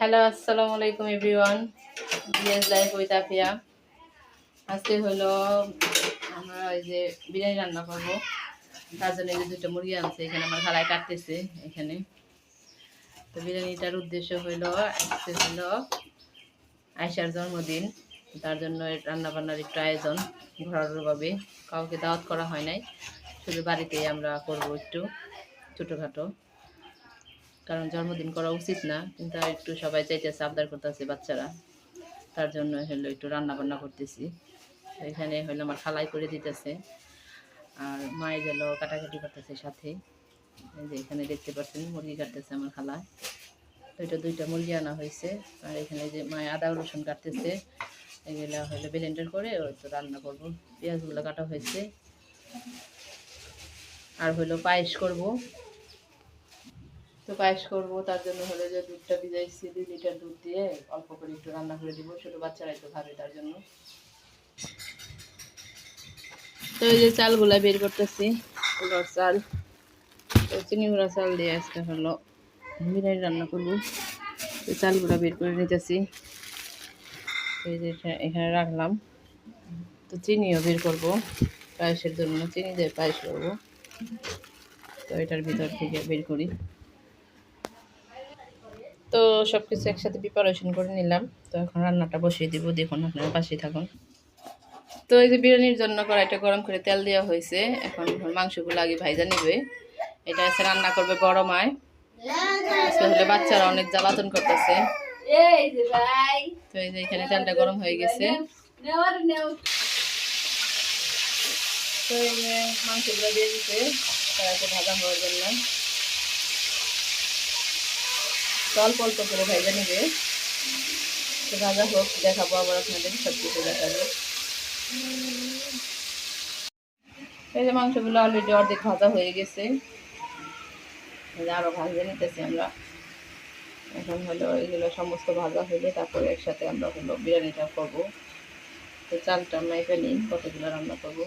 Hello আসসালামু আলাইকুম everyone BS life with Afia আজকে হলো আমরা ওই যে বিরিয়ানি রান্না করব। তার জন্য যে দুটো মুরগি আনছে, এখানে আমার খালায় কাটতেছে এখানে। তো বিরিয়ানিটার উদ্দেশ্য হলো, আজকে হলো আয়সার জন্মদিন। তার জন্য রান্না বান্নার একটু আয়োজন ঘরোয়াভাবে কাউকে দাওয়াত করা হয় নাই। শুধু বাড়িতেই আমরা করব একটু, ছোটোখাটো। কারণ জন্মদিন করা উচিত না, কিন্তু একটু সবাই চাইতেছে, আবদার করতেছে বাচ্চারা। তার জন্য হলো একটু রান্না বান্না করতেছি। এখানে হলো আমার খালাই করে দিতেছে। আর মায়ের গেল কাটাকাটি করতেছে সাথে। যে এখানে দেখতে পাচ্ছেন, মুরগি কাটতেছে আমার খালা। তো এটা দুইটা মুরগি আনা হয়েছে। আর এখানে যে মায়ের আদা রসুন কাটতেছে, এগুলো হলো ব্লেন্ডার করে তো রান্না করব। পেঁয়াজগুলো কাটা হয়েছে। আর হলো পায়েস করব। তো পায়েস করব, তার জন্য হলো যে দুধটা ভিজাইছি, দুই লিটার দুধ দিয়ে অল্প করে একটু রান্না করে দিব, ছোটো বাচ্চারাই তো খাবে তার জন্য। তো এই যে চালগুলা বের করতেছি চাল, তো চিনি গুঁড়া চাল দিয়ে আজকে হলো বিরিয়ানি রান্না করব। তো চালগুলা বের করে নিতেছি, এই যে এখানে রাখলাম। তো চিনিও বের করব, পায়েসের জন্য চিনি দিয়ে পায়েস করব। তো এটার ভিতর থেকে বের করি। তো সব কিছু একসাথে প্রিপারেশন করে নিলাম। তো এখন রান্নাটা বসিয়ে দিব, দেখুন আপনারা পাশেই থাকুন। তো এই যে বিরিয়ানির জন্য কড়াইটা গরম করে তেল দেওয়া হয়েছে, এখন মাংসগুলো আগে ভাইজা নিবে। এটা এসে রান্না করবে বড় মায়। বাচ্চারা অনেক জ্বালাতন করতেছে। তো এই যে এখানে তেলটা গরম হয়ে গেছে। তো এই মাংসগুলো দিয়ে দিতে ভাজা হওয়ার জন্য তো অল্প অল্প করে ভেজে নিবে। তো ভাজা হোক দেখাবো আবার আপনাদের সব কিছু দেখাবো। এই যে মাংসগুলো অলরেডি অর্ধেক ভাজা হয়ে গেছে। আরও ভাজে নিতেছি আমরা। এখন হলো এগুলো সমস্ত ভাজা হলে তারপরে একসাথে আমরা হলো বিরিয়ানিটা করব। তো চালটা মাইপে নিই কতগুলো রান্না করব।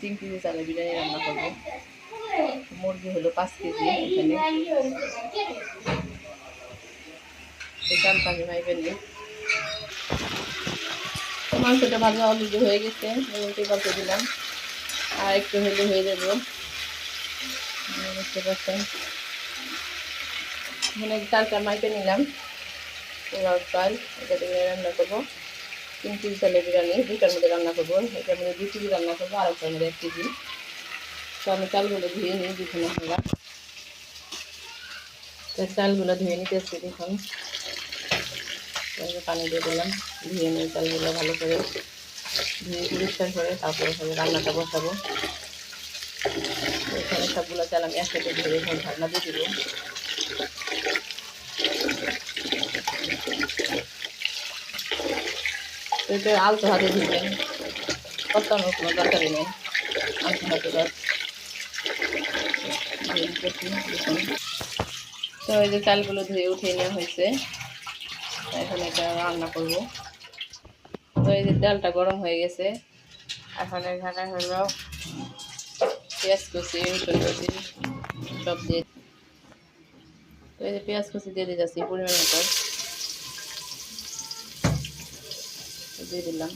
তিন কেজি চালে বিরিয়ানি রান্না করব। মুরগি হলো পাঁচ কেজি এখানে। চাল মাংসটা ভাজা অলরেডি হয়ে গেছে লেমনটি পাল্টে দিলাম। আর একটু হলে হয়ে যাবে। এখানে চালটা মাইপে নিলাম। পোলাও চাল এটা দিয়ে রান্না করব। তিন কেজি চালের বিরিয়ানি, দুইটার মধ্যে রান্না করব। এটার মধ্যে দুই কেজি রান্না করব আর একটার মধ্যে এক কেজি। তো আমি চালগুলো ধুয়ে নিই দেখুন আপনারা তো চালগুলো ধুয়ে নিতেছি দেখুন পানি দিয়ে দিলাম, ধুয়ে নিই চালগুলো ভালো করে ধুয়ে পরিষ্কার করে তারপরে এখানে রান্নাটা বসাবো। এখানে সবগুলো চাল আমি একসাথে ধরে এখানে ঢাকনা দিয়ে দিব। আলতো হাতে ধুবেন কত্তানোর কোনো দরকারই নেই, আলতো হাতে ধর তো এই যে চালগুলো ধুয়ে উঠিয়ে নেওয়া হয়েছে। এখন এটা রান্না করব। তো এই যে ডালটা গরম হয়ে গেছে। এখন এখানে হলো পেঁয়াজ কুচি, রসুন কুচি, সব দিয়ে তো এই যে পেঁয়াজ কুচি দিয়ে দিয়ে যাচ্ছি পরিমাণ মতো। দিয়ে দিলাম।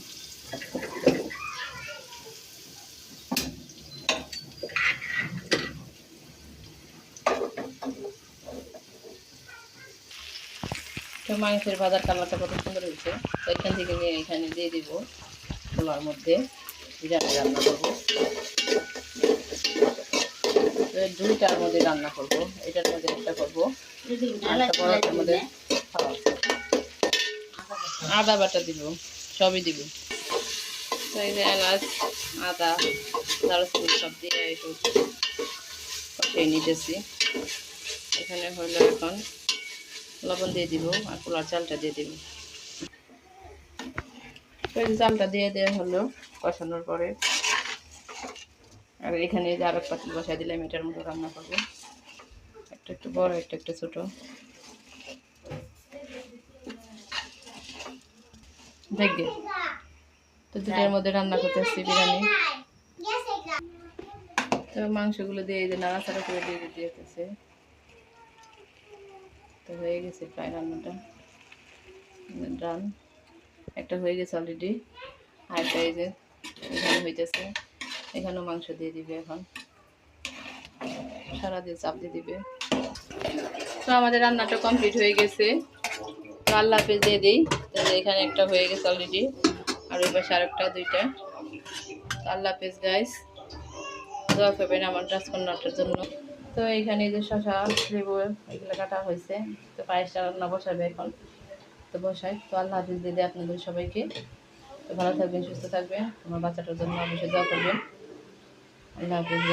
তো মাংসের ভাজার কালারটা কত সুন্দর হয়েছে, তো এখান থেকে নিয়ে এখানে দিয়ে দিব খোলার মধ্যে। বিরিয়ানি রান্না করব। দুইটার মধ্যে রান্না করব, এটার মধ্যে একটা করব বড়টার মধ্যে আদা বাটা দিব, সবই দিব। এলাচ, আদা, দারুচিনি সব দিয়ে একটু কষিয়ে নিতেছি। এখানে হলো এখন লবণ দিয়ে দিব আর পোলার চালটা দিয়ে দিব। চালটা দিয়ে দেওয়া হলো কষানোর পরে। আর এখানে যে আর এক পাতিল বসাই দিলাম, এটার মতো রান্না করব। একটা একটু বড়, একটা একটা ছোট। দেখবে? তো দুটার মধ্যে রান্না করতে আসছি বিরিয়ানি। তো মাংসগুলো দিয়ে নাড়াচাড়া করে দিয়ে দিতেছে। হয়ে গেছে প্রায় রান্নাটা। ডান। একটা হয়ে গেছে অলরেডি একটা এই যে, এখানে হইতেছে। এখানেও মাংস দিয়ে দিবে এখন। সারা দিয়ে চাপ দিয়ে দিবে। তো আমাদের রান্নাটা কমপ্লিট হয়ে গেছে। তো আল্লাহ দিয়ে দিই। তো এই যে এখানে একটা হয়ে গেছে অলরেডি আর ওই পাশে আরেকটা, দুইটা। আল্লাহ হাফেজ গাইস দোয়া করবেন আমার রাজকন্যাটার জন্য। তো এইখানে এই যে শশা লেবু এগুলো কাটা হয়েছে। তো পায়েসটা রান্না বসাবে এখন। তো বসাই। তো আল্লাহ হাফিজ দিদি আপনাদের সবাইকে। তো ভালো থাকবেন, সুস্থ থাকবেন। আমার বাচ্চাটার জন্য অবশ্যই দোয়া করবেন। আল্লাহ হাফিজ